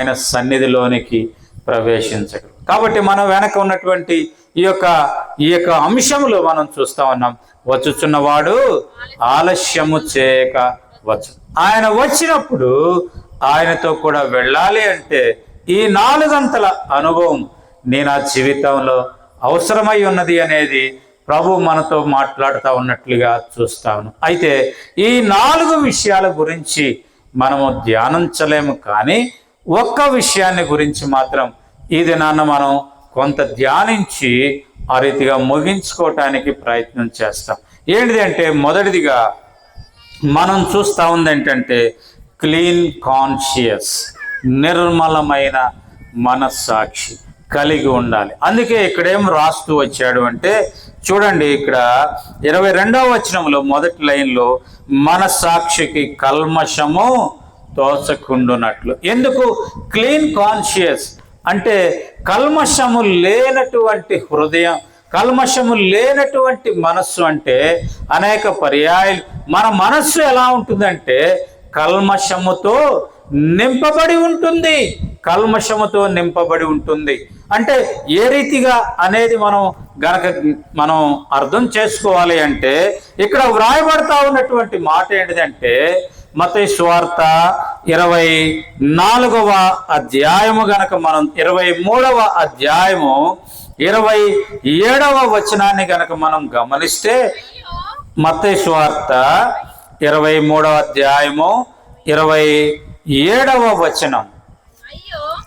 ఆయన సన్నిధిలోనికి ప్రవేశించగలం కాబట్టి మనం వెనక ఉన్నటువంటి ఈ యొక్క ఈ యొక్క అంశంలో మనం చూస్తా ఉన్నాం. వచ్చుచున్నవాడు ఆలస్యము చేయక వచ్చు ఆయన వచ్చినప్పుడు ఆయనతో కూడా వెళ్ళాలి అంటే ఈ నాలుగంతల అనుభవం నేను ఆ జీవితంలో అవసరమై ఉన్నది అనేది ప్రభు మనతో మాట్లాడుతూ ఉన్నట్లుగా చూస్తాను అయితే ఈ నాలుగు విషయాల గురించి మనము ధ్యానించలేము కానీ ఒక్క విషయాన్ని గురించి మాత్రం ఈ దినాన్న మనం కొంత ధ్యానించి ఆ రీతిగా ముగించుకోవటానికి ప్రయత్నం చేస్తాం. ఏంటిది అంటే మొదటిదిగా మనం చూస్తూ ఉంది ఏంటంటే క్లీన్ కాన్షియస్ నిర్మలమైన మనస్సాక్షి కలిగి ఉండాలి. అందుకే ఇక్కడేం రాస్తూ వచ్చాడు అంటే చూడండి ఇక్కడ ఇరవై రెండవ వచనంలో మొదటి లైన్లో మనస్సాక్షికి కల్మషము తోచకుండునట్లు. ఎందుకు? క్లీన్ కాన్షియస్ అంటే కల్మషము లేనటువంటి హృదయం కల్మషము లేనటువంటి మనస్సు అంటే అనేక పర్యాయాలు. మన మనస్సు ఎలా ఉంటుందంటే కల్మషముతో నింపబడి ఉంటుంది. కల్మషముతో నింపబడి ఉంటుంది. అంటే ఏ రీతిగా అనేది మనం గనక మనం అర్థం చేసుకోవాలి అంటే ఇక్కడ వ్రాయబడతా ఉన్నటువంటి మాట ఏంటిదంటే మత స్వార్త ఇరవై నాలుగవ అధ్యాయము గనక మనం ఇరవై మూడవ అధ్యాయము ఇరవై ఏడవ వచనాన్ని గనక మనం గమనిస్తే మత్తయి స్వార్త ఇరవై మూడవ అధ్యాయము ఇరవై ఏడవ వచనం.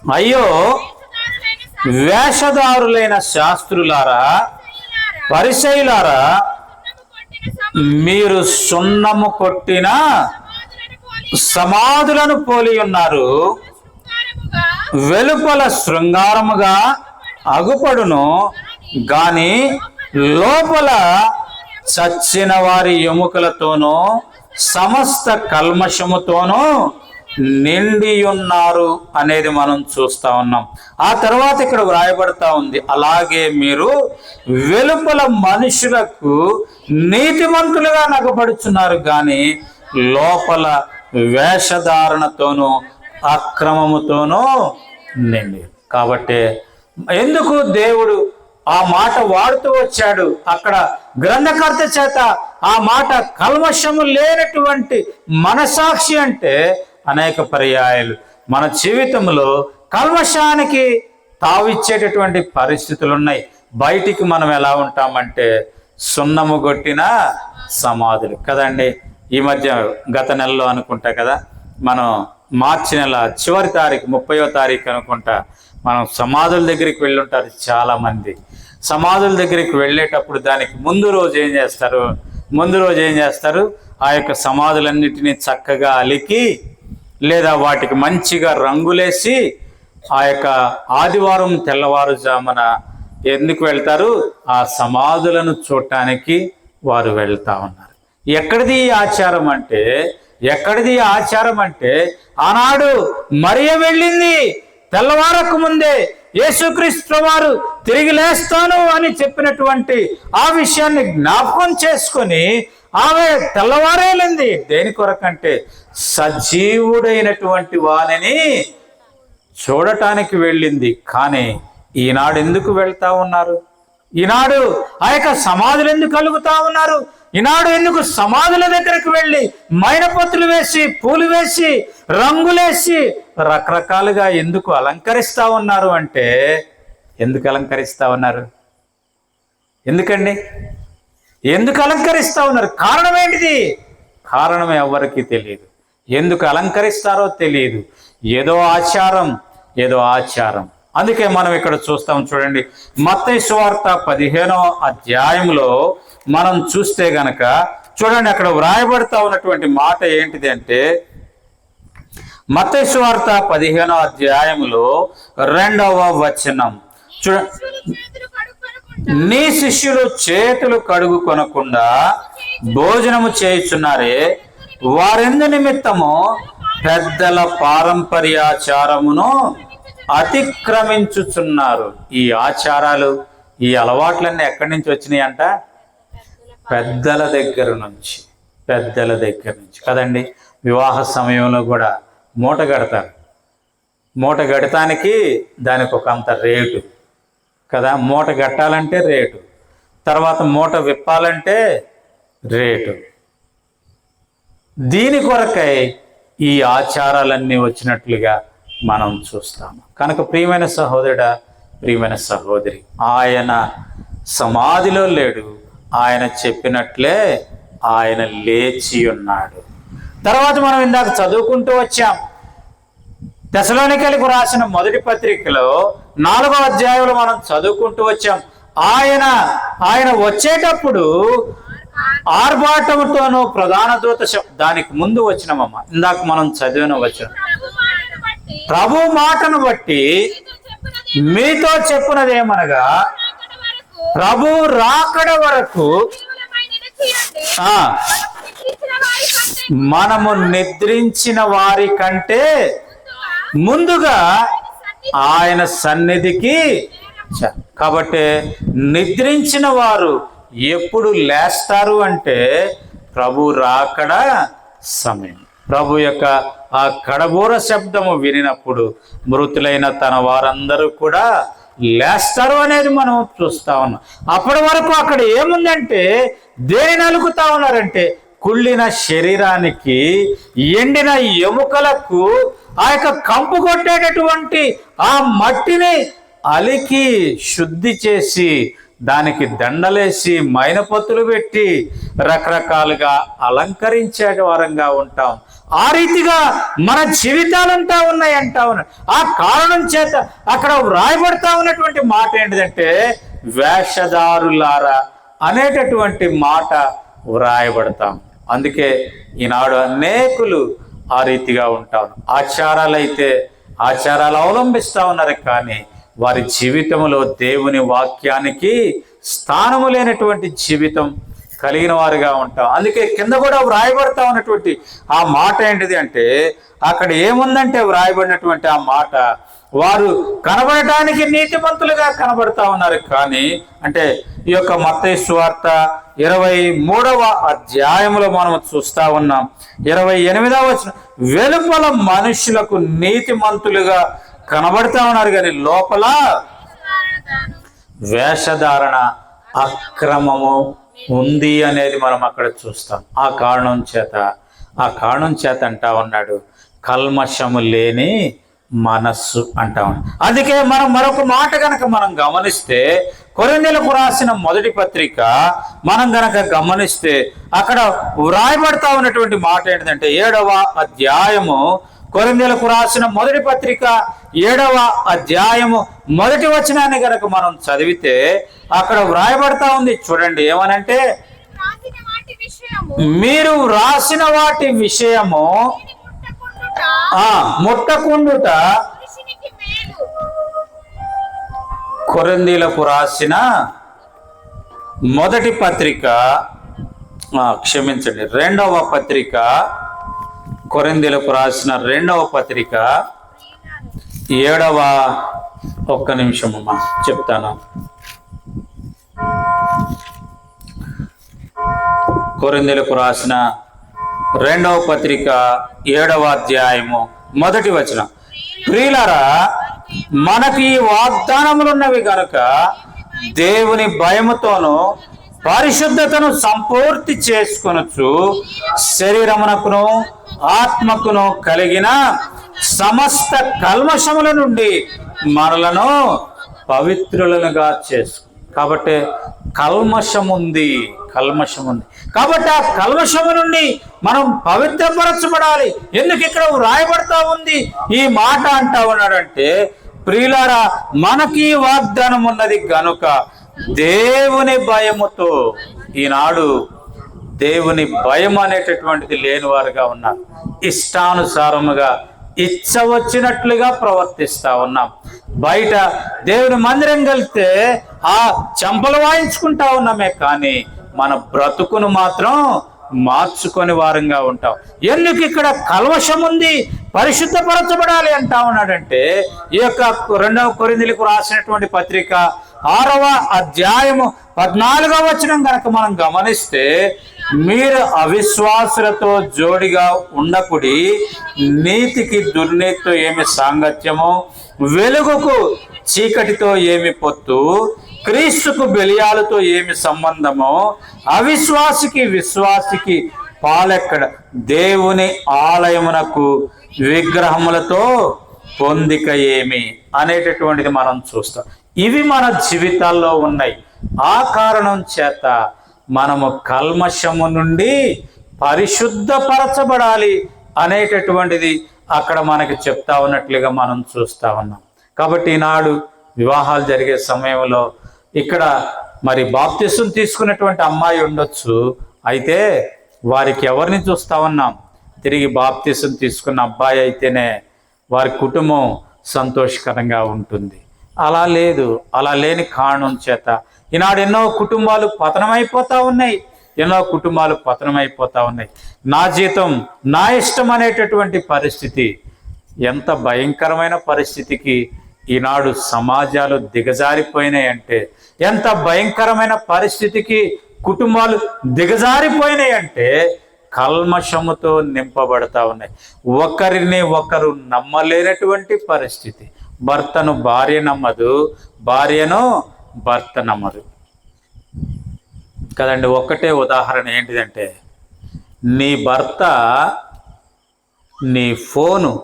అయ్యో! వేషధారులైన శాస్త్రులారా పరిశైలారా మీరు సున్నము కొట్టిన సమాధులను పోలి ఉన్నారు. వెలుపల శృంగారముగా అగుపడును. గాని లోపల చచ్చిన వారి ఎముకలతోనూ సమస్త కల్మషముతోనూ నిండి ఉన్నారు అనేది మనం చూస్తా ఉన్నాం. ఆ తర్వాత ఇక్కడ వ్రాయబడతా ఉంది. అలాగే మీరు వెలుపల మనుషులకు నీతిమంతులుగా నగబడుచున్నారు కానీ లోపల వేషధారణతోనూ అక్రమముతోనూ నిండి. కాబట్టి ఎందుకు దేవుడు ఆ మాట వాడుతూ వచ్చాడు? అక్కడ గ్రంథకర్త చేత ఆ మాట కల్మషము లేనటువంటి మనసాక్షి అంటే అనేక పర్యాయాలు. మన జీవితంలో కల్మషానికి తావిచ్చేటటువంటి పరిస్థితులు ఉన్నాయి బయటికి మనం ఎలా ఉంటామంటే సున్నము కొట్టిన సమాధులు. కదండి? ఈ మధ్య గత నెలలో అనుకుంటా కదా మనం మార్చి నెల చివరి తారీఖు ముప్పయో తారీఖు అనుకుంటా మనం సమాధుల దగ్గరికి వెళ్ళుంటారు చాలా మంది సమాధుల దగ్గరికి వెళ్ళేటప్పుడు దానికి ముందు రోజు ఏం చేస్తారు? ముందు రోజు ఏం చేస్తారు? ఆ యొక్క సమాధులన్నిటినీ చక్కగా అలికి లేదా వాటికి మంచిగా రంగులేసి ఆ యొక్క ఆదివారం తెల్లవారుజామున ఎందుకు వెళ్తారు? ఆ సమాధులను చూడటానికి వారు వెళ్తా ఉన్నారు. ఎక్కడిది ఆచారం అంటే ఎక్కడిది ఆచారం అంటే ఆనాడు మరియ వెళ్ళింది తెల్లవారకు ముందే యేసుక్రీస్తు వారు తిరిగి లేస్తాను అని చెప్పినటువంటి ఆ విషయాన్ని జ్ఞాపకం చేసుకొని ఆమె తెల్లవారేలింది దేని కొరకంటే సజీవుడైనటువంటి వాణిని చూడటానికి వెళ్ళింది. కానీ ఈనాడు ఎందుకు వెళ్తా ఉన్నారు? ఈనాడు ఆ యొక్క సమాధులు ఎందుకు కలుగుతా ఉన్నారు? ఈనాడు ఎందుకు సమాధుల దగ్గరకు వెళ్ళి మైనపత్రులు వేసి పూలు వేసి రంగులేసి రకరకాలుగా ఎందుకు అలంకరిస్తా ఉన్నారు అంటే ఎందుకు అలంకరిస్తా ఉన్నారు? ఎందుకండి? ఎందుకు అలంకరిస్తా ఉన్నారు? కారణం ఏంటిది? కారణం ఎవరికి తెలియదు. ఎందుకు అలంకరిస్తారో తెలియదు. ఏదో ఆచారం ఏదో ఆచారం. అందుకే మనం ఇక్కడ చూస్తాం చూడండి. మత్తయి సువార్త పదిహేనో అధ్యాయంలో మనం చూస్తే గనక చూడండి అక్కడ వ్రాయబడతా ఉన్నటువంటి మాట ఏంటిది అంటే మతేశ్వార్త పదిహేనో అధ్యాయంలో రెండవ వచనం. చూడ నీ శిష్యులు చేతులు కడుగు కొనకుండా భోజనము చేయుచున్నారే వారెందు నిమిత్తము పెద్దల పారంపర్యాచారమును అతిక్రమించుచున్నారు. ఈ ఆచారాలు ఈ అలవాట్లన్నీ ఎక్కడి నుంచి వచ్చినాయి అంట పెద్దల దగ్గర నుంచి పెద్దల దగ్గర నుంచి. కదండి? వివాహ సమయంలో కూడా మూట కడతారు. మూట కడటానికి దానికి ఒక అంత రేటు. కదా? మూట కట్టాలంటే రేటు. తర్వాత మూట విప్పాలంటే రేటు. దీని కొరకై ఈ ఆచారాలన్నీ వచ్చినట్లుగా మనం చూస్తాము. కనుక ప్రియమైన సహోదరుడా ప్రియమైన సహోదరి ఆయన సమాధిలో లేడు. ఆయన చెప్పినట్లే ఆయన లేచి ఉన్నాడు. తర్వాత మనం ఇందాక చదువుకుంటూ వచ్చాం. దశలోనికలకు రాసిన మొదటి పత్రికలో నాలుగో అధ్యాయంలో మనం చదువుకుంటూ వచ్చాం. ఆయన ఆయన వచ్చేటప్పుడు ఆర్భాటముతోనూ ప్రధాన దూత దానికి ముందు వచ్చినమమ్మ. ఇందాక మనం చదివిన వచ్చిన ప్రభు మాటను బట్టి మీతో చెప్పినది ప్రభు రాకడ వరకు మనము నిద్రించిన వారి కంటే ముందుగా ఆయన సన్నిధికి చ- కాబట్టి నిద్రించిన వారు ఎప్పుడు లేస్తారు అంటే ప్రభు రాకడ సమయం. ప్రభు యొక్క ఆ కడబూర శబ్దము వినినప్పుడు మృతులైన తన వారందరూ కూడా లేస్తారు అనేది మనం చూస్తా ఉన్నాం. అప్పటి వరకు అక్కడ ఏముందంటే దేని నలుగుతా ఉన్నారంటే కుళ్ళిన శరీరానికి ఎండిన ఎముకలకు ఆ యొక్క కంపు కొట్టేటటువంటి ఆ మట్టిని అలికి శుద్ధి చేసి దానికి దండలేసి మైనపత్తులు పెట్టి రకరకాలుగా అలంకరించే వారంగా ఉంటాం. ఆ రీతిగా మన జీవితాలంతా ఉన్నాయంటా ఉన్నాయి ఆ కారణం చేత అక్కడ వ్రాయబడతా ఉన్నటువంటి మాట ఏంటిదంటే వేషధారులారా అనేటటువంటి మాట వ్రాయబడతాం. అందుకే ఈనాడు అనేకులు ఆ రీతిగా ఉంటారు ఆచారాలు అయితే ఆచారాలు అవలంబిస్తా ఉన్నారు కానీ వారి జీవితంలో దేవుని వాక్యానికి స్థానము లేనటువంటి జీవితం కలిగిన వారుగా ఉంటాం. అందుకే కింద కూడా వ్రాయబడతా ఉన్నటువంటి ఆ మాట ఏంటిది అంటే అక్కడ ఏముందంటే వ్రాయబడినటువంటి ఆ మాట వారు కనబడటానికి నీతిమంతులుగా కనబడతా ఉన్నారు కానీ అంటే ఈ యొక్క మత్తయి సువార్త ఇరవై మూడవ అధ్యాయంలో మనం చూస్తా ఉన్నాం. ఇరవై ఎనిమిదవ వచ్చిన వెలుపల మనుషులకు నీతిమంతులుగా కనబడతా ఉన్నారు కానీ లోపల వేషధారణ అక్రమము ఉంది అనేది మనం అక్కడ చూస్తాం. ఆ కారణం చేత ఆ కారణం చేత అంటా ఉన్నాడు. కల్మషము లేని మనస్సు అంటా ఉన్నాడు అందుకే మనం మరొక మాట గనక మనం గమనిస్తే కొరిందెలకు రాసిన మొదటి పత్రిక మనం గనక గమనిస్తే అక్కడ వ్రాయబడతా ఉన్నటువంటి మాట ఏంటంటే ఏడవ అధ్యాయము కొరిందెలకు రాసిన మొదటి పత్రిక ఏడవ అధ్యాయము మొదటి వచనాన్ని గనక మనం చదివితే అక్కడ వ్రాయబడతా ఉంది. చూడండి ఏమనంటే మీరు వ్రాసిన వాటి విషయము ముట్టకుండుట ఆ ముట్టకుండుట రాసిన మొదటి పత్రిక క్షమించండి రెండవ పత్రిక కొరిందీలకు రాసిన రెండవ పత్రిక ఏడవ ఒక్క నిమిషం అమ్మా చెప్తాను. కొరిందీలకు రాసిన రెండవ పత్రిక ఏడవ అధ్యాయము మొదటి వచనం. ప్రియులరా మనకి వాగ్దానములున్నవి గనుక దేవుని భయముతోను పరిశుద్ధతను సంపూర్తి చేసుకొనొచ్చు. శరీరమునకును ఆత్మకును కలిగిన సమస్త కల్మషముల నుండి మనలను పవిత్రులనుగా చేసు కాబట్టి కల్మషం ఉంది కల్మషం ఉంది కాబట్టి ఆ కల్మషము నుండి మనం పవిత్రపరచబడాలి. ఎందుకు ఇక్కడ రాయబడతా ఉంది? ఈ మాట అంటా ఉన్నాడంటే ప్రియులారా మనకి వాగ్దానం ఉన్నది గనుక దేవుని భయముతో ఈనాడు దేవుని భయం అనేటటువంటిది లేని వారుగా ఉన్నారు ఇష్టానుసారముగా ఇచ్చ వచ్చినట్లుగా ప్రవర్తిస్తా ఉన్నాం. బయట దేవుని మందిరం కలిస్తే ఆ చెంపలు వాయించుకుంటా ఉన్నామే కానీ మన బ్రతుకును మాత్రం మార్చుకొని వారంగా ఉంటాం. ఎందుకు ఇక్కడ కల్వశం ఉంది? పరిశుద్ధపరచబడాలి అంటా ఉన్నాడంటే ఈ యొక్క రెండవ కొరిందులకు రాసినటువంటి పత్రిక ఆరవ అధ్యాయము పద్నాలుగవ వచనం కనుక మనం గమనిస్తే మీరు అవిశ్వాసులతో జోడిగా ఉండకుడి నీతికి దుర్నీతితో ఏమి సాంగత్యము వెలుగుకు చీకటితో ఏమి పొత్తు క్రీస్తుకు బెలియాలతో ఏమి సంబంధమో అవిశ్వాసికి విశ్వాసికి పాలెక్కడ దేవుని ఆలయమునకు విగ్రహములతో పొందిక ఏమి అనేటటువంటిది మనం చూస్తాం. ఇవి మన జీవితాల్లో ఉన్నాయి. ఆ కారణం చేత మనము కల్మషము నుండి పరిశుద్ధపరచబడాలి అనేటటువంటిది అక్కడ మనకి చెప్తా ఉన్నట్లుగా మనం చూస్తా ఉన్నాం. కాబట్టి ఈనాడు వివాహాలు జరిగే సమయంలో ఇక్కడ మరి బాప్తిసం తీసుకున్నటువంటి అమ్మాయి ఉండొచ్చు. అయితే వారికి ఎవరిని చూస్తా ఉన్నాం? తిరిగి బాప్తిసం తీసుకున్న అబ్బాయి అయితేనే వారి కుటుంబం సంతోషకరంగా ఉంటుంది. అలా లేదు అలా లేని కారణం చేత ఈనాడు ఎన్నో కుటుంబాలు పతనమైపోతా ఉన్నాయి. ఎన్నో కుటుంబాలు పతనమైపోతా ఉన్నాయి. నా జీతం నా ఇష్టం అనేటటువంటి పరిస్థితి ఎంత భయంకరమైన పరిస్థితికి ఈనాడు సమాజాలు దిగజారిపోయినాయి అంటే ఎంత భయంకరమైన పరిస్థితికి కుటుంబాలు దిగజారిపోయినాయి అంటే కల్మషముతో నింపబడతా ఉన్నాయి. ఒకరిని ఒకరు నమ్మలేనటువంటి పరిస్థితి. భర్తను భార్య నమ్మదు భార్యను భర్త నమ్మదు. కదండి ఒక్కటే ఉదాహరణ ఏంటిదంటే నీ భర్త నీ ఫోను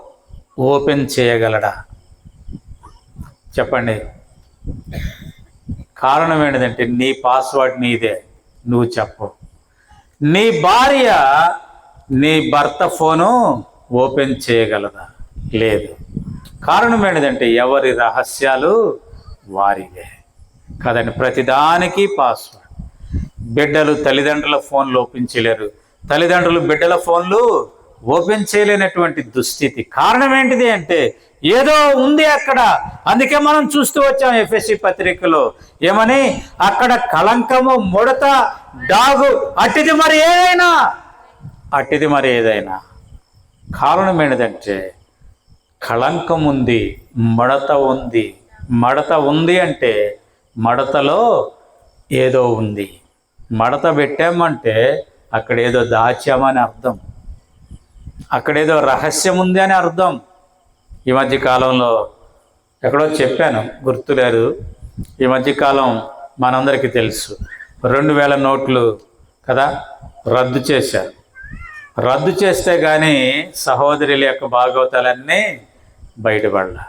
ఓపెన్ చేయగలడా? చెప్పండి. కారణం ఏంటిదంటే నీ పాస్వర్డ్ నీదే నువ్వు చెప్పు. నీ భార్య నీ భర్త ఫోను ఓపెన్ చేయగలదా? లేదు. కారణం ఏంటిదంటే ఎవరి రహస్యాలు వారివే. కదండి ప్రతిదానికి పాస్వర్డ్ బిడ్డలు తల్లిదండ్రుల ఫోన్లు ఓపెన్ చేయలేరు. తల్లిదండ్రులు బిడ్డల ఫోన్లు ఓపెన్ చేయలేనటువంటి దుస్థితి. కారణం ఏంటిది అంటే ఏదో ఉంది అక్కడ. అందుకే మనం చూస్తూ వచ్చాం ఎఫ్ఎస్సి పత్రికలో. ఏమని? అక్కడ కలంకము ముడత డాగు అట్టిది మరి ఏదైనా. అట్టిది మరి ఏదైనా. కారణం ఏంటిదంటే కళంకం ఉంది మడత ఉంది. మడత ఉంది అంటే మడతలో ఏదో ఉంది. మడత పెట్టామంటే అక్కడ ఏదో దాచామని అర్థం. అక్కడ ఏదో రహస్యం ఉంది అని అర్థం. ఈ మధ్య కాలంలో ఎక్కడో చెప్పాను గుర్తులేరు ఈ మధ్యకాలం మనందరికీ తెలుసు. రెండు వేల నోట్లు కదా రద్దు చేశారు రద్దు చేస్తే కానీ సహోదరుల యొక్క భాగవతాలన్నీ బయటపడలా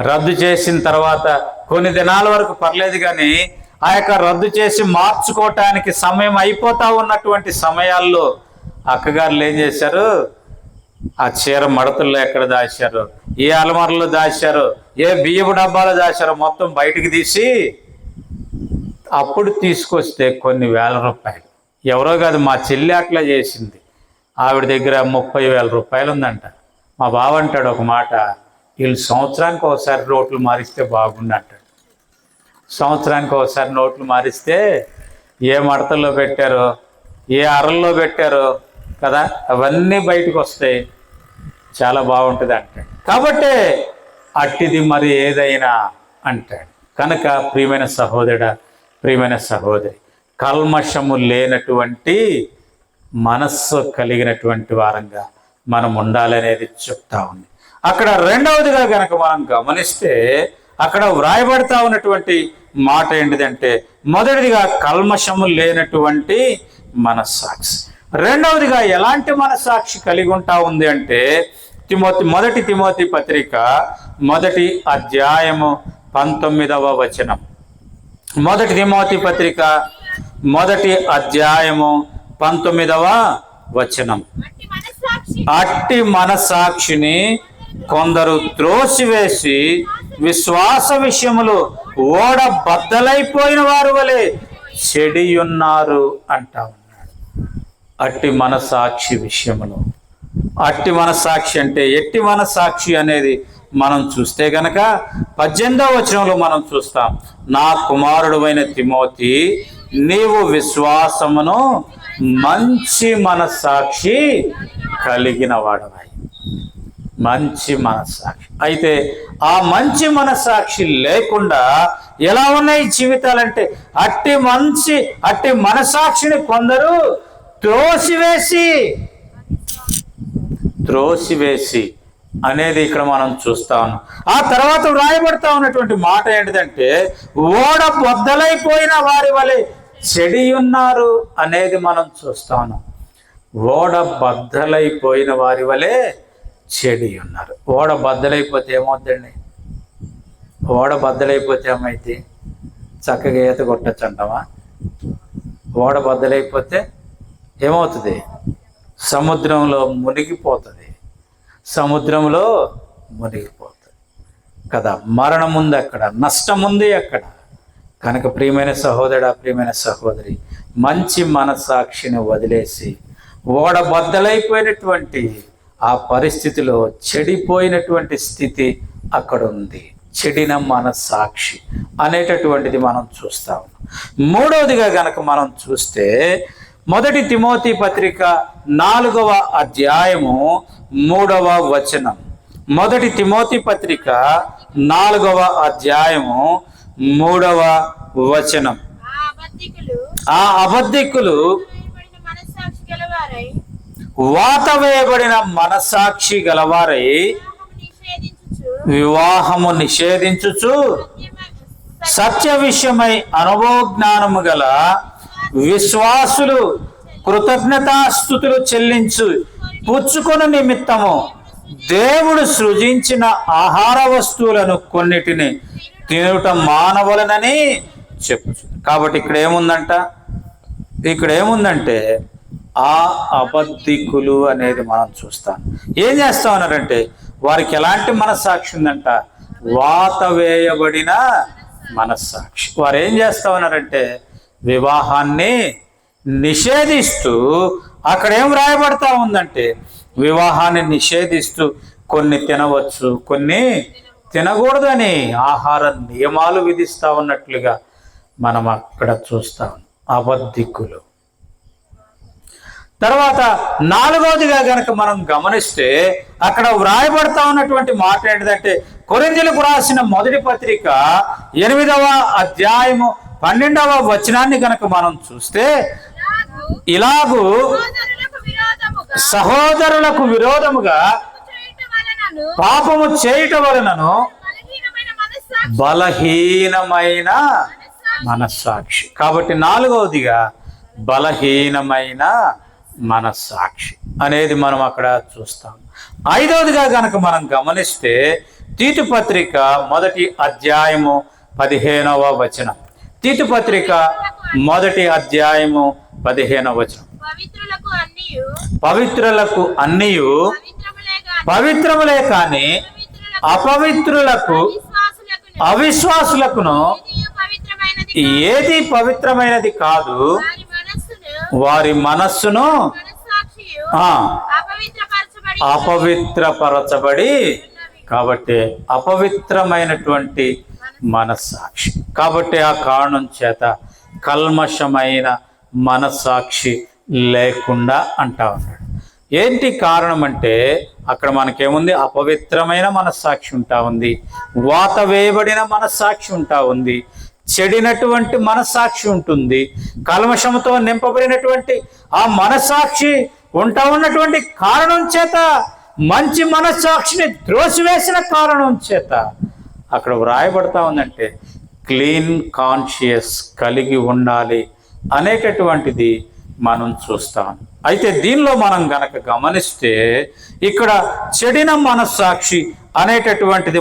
రద్దు చేసిన తర్వాత కొన్ని దినాల వరకు పర్లేదు కానీ ఆ యొక్క రద్దు చేసి మార్చుకోవటానికి సమయం అయిపోతా ఉన్నటువంటి సమయాల్లో అక్కగారులు ఏం చేశారు? ఆ చీర మడతల్లో ఎక్కడ దాచారు? ఏ అలమరలో దాచారు? ఏ బియ్యపు డబ్బాలో దాచారో? మొత్తం బయటికి తీసి అప్పుడు తీసుకొస్తే కొన్ని వేల రూపాయలు. ఎవరో కాదు మా చెల్లి అట్లా చేసింది. ఆవిడ దగ్గర ముప్పై వేల రూపాయలు ఉందంట. మా బావ అంటాడు ఒక మాట వీళ్ళు సంవత్సరానికి ఒకసారి నోట్లు మారిస్తే బాగుండు అంటాడు. సంవత్సరానికి ఒకసారి నోట్లు మారిస్తే ఏ మడతల్లో పెట్టారో ఏ అరల్లో పెట్టారో కదా అవన్నీ బయటకు వస్తాయి. చాలా బాగుంటుంది అంటాడు. కాబట్టి అట్టిది మరి ఏదైనా అంటాడు. కనుక ప్రియమైన సహోదరుడ ప్రియమైన సహోదరి కల్మషము లేనటువంటి మనస్సు కలిగినటువంటి వారంగా మనం ఉండాలనేది చెప్తా ఉంది. అక్కడ రెండవదిగా గనక మనం గమనిస్తే అక్కడ వ్రాయబడతా ఉన్నటువంటి మాట ఏంటిదంటే మొదటిదిగా కల్మషము లేనటువంటి మనస్సాక్షి. రెండవదిగా ఎలాంటి మనస్సాక్షి కలిగి ఉంటా ఉంది అంటే తిమోతి మొదటి తిమోతి పత్రిక మొదటి అధ్యాయము పంతొమ్మిదవ వచనం. మొదటి తిమోతి పత్రిక మొదటి అధ్యాయము పంతొమ్మిదవ వచనం. అట్టి మనసాక్షిని కొందరు త్రోసివేసి విశ్వాస విషయములు ఓడ బద్దలైపోయిన వారు వలె చెడియున్నారు అంటా ఉన్నాడు. అట్టి మనసాక్షి విషయములో. అట్టి మనసాక్షి అంటే ఎట్టి మనసాక్షి అనేది మనం చూస్తే గనక పద్దెనిమిదవ వచనంలో మనం చూస్తాం నా కుమారుడు అయిన తిమోతి నీవు విశ్వాసమును మంచి మనస్సాక్షి కలిగిన వాడవాయి మంచి మనస్సాక్షి. అయితే ఆ మంచి మనస్సాక్షి లేకుండా ఎలా ఉన్నాయి జీవితాలంటే అట్టి మంచి అట్టి మనసాక్షిని కొందరు త్రోసివేసి త్రోసివేసి అనేది ఇక్కడ మనం చూస్తా ఉన్నాం. ఆ తర్వాత వ్రాయబడతా ఉన్నటువంటి మాట ఏంటిదంటే ఓడ బొద్దలైపోయిన వారి వలె చెడి ఉన్నారు అనేది మనం చూస్తాను. ఓడ బద్దలైపోయిన వారి వలె చెడి ఉన్నారు ఓడ బద్దలైపోతే ఏమవుద్దండి? ఓడ బద్దలైపోతే ఏమైతే చక్కగా ఈత కొట్టచ్చు అంటావా ఓడ బద్దలైపోతే ఏమవుతుంది? సముద్రంలో మునిగిపోతుంది. సముద్రంలో మునిగిపోతుంది. కదా మరణం ఉంది అక్కడ నష్టం ఉంది అక్కడ కనుక ప్రియమైన సహోదరుడు ప్రియమైన సహోదరి మంచి మనసాక్షిని వదిలేసి ఓడబద్దలైపోయినటువంటి ఆ పరిస్థితిలో చెడిపోయినటువంటి స్థితి అక్కడ ఉంది చెడిన మనసాక్షి అనేటటువంటిది మనం చూస్తాం. మూడవదిగా గనక మనం చూస్తే మొదటి తిమోతి పత్రిక నాలుగవ అధ్యాయము మూడవ వచనం. మొదటి తిమోతి పత్రిక నాలుగవ అధ్యాయము మూడవ వచనం. ఆ అబద్ధికులు అబద్ధికులు వేయబడిన మనస్సాక్షి గలవారై వాత వేయబడిన మనసాక్షి గలవారై వివాహము నిషేధించుచు సత్య విషయమై అనుభవ జ్ఞానము గల విశ్వాసులు కృతజ్ఞతాస్థుతులు చెల్లించు పుచ్చుకొన నిమిత్తము దేవుడు సృజించిన ఆహార వస్తువులను కొన్నిటిని తినుట మానవులనని చెప్పు కాబట్టి ఇక్కడ ఏముందంట? ఇక్కడ ఏముందంటే ఆ అబద్ధికులు అనేది మనం చూస్తాం. ఏం చేస్తా ఉన్నారంటే వారికి ఎలాంటి మనస్సాక్షి ఉందంట? వాత వేయబడిన మనస్సాక్షి. వారు ఏం చేస్తా ఉన్నారంటే వివాహాన్ని నిషేధిస్తూ అక్కడ ఏం రాయబడతా ఉందంటే వివాహాన్ని నిషేధిస్తూ కొన్ని తినవచ్చు కొన్ని తినకూడదని ఆహార నియమాలు విధిస్తా ఉన్నట్లుగా మనం అక్కడ చూస్తాం అబద్ధిక్కులు తర్వాత నాలుగవదిగా గనక మనం గమనిస్తే అక్కడ వ్రాయబడతా ఉన్నటువంటి మాట ఏంటిదంటే కొరిందులకు రాసిన మొదటి పత్రిక ఎనిమిదవ అధ్యాయము పన్నెండవ వచనాన్ని గనక మనం చూస్తే ఇలాగూ సహోదరులకు విరోధముగా పాపము చేయుట వలనను బలహీనమైన మనస్సాక్షి. కాబట్టి నాలుగవదిగా బలహీనమైన మనస్సాక్షి అనేది మనం అక్కడ చూస్తాం. ఐదవదిగా గనక మనం గమనిస్తే తీతు పత్రిక మొదటి అధ్యాయము పదిహేనవ వచనం. తీతు పత్రిక మొదటి అధ్యాయము పదిహేనవ వచనం. పవిత్రులకు అన్నియు పవిత్రములే కాని అపవిత్రులకు విశ్వాసులకు అవిశ్వాసులకును ఏది పవిత్రమైనది కాదు? వారి మనస్సును అపవిత్రపరచబడి కాబట్టి అపవిత్రమైనటువంటి మనస్సాక్షి. కాబట్టి ఆ కారణం చేత కల్మషమైన మనస్సాక్షి లేకుండా అంటా ఉన్నాడు. ఏంటి కారణం అంటే అక్కడ మనకేముంది? అపవిత్రమైన మనస్సాక్షి ఉంటా ఉంది. వాత వేయబడిన మనస్సాక్షి ఉంటా ఉంది. చెడినటువంటి మనస్సాక్షి ఉంటుంది. కల్మషంతో నింపబడినటువంటి ఆ మనస్సాక్షి ఉంటా ఉన్నటువంటి కారణం చేత మంచి మనస్సాక్షిని త్రోసివేసిన కారణం చేత అక్కడ వ్రాయబడతా ఉందంటే క్లీన్ కాన్షియస్ కలిగి ఉండాలి అనేటటువంటిది మనం చూస్తాం. అయితే దీనిలో మనం గనక గమనిస్తే ఇక్కడ చెడిన మనస్సాక్షి అనేటటువంటిది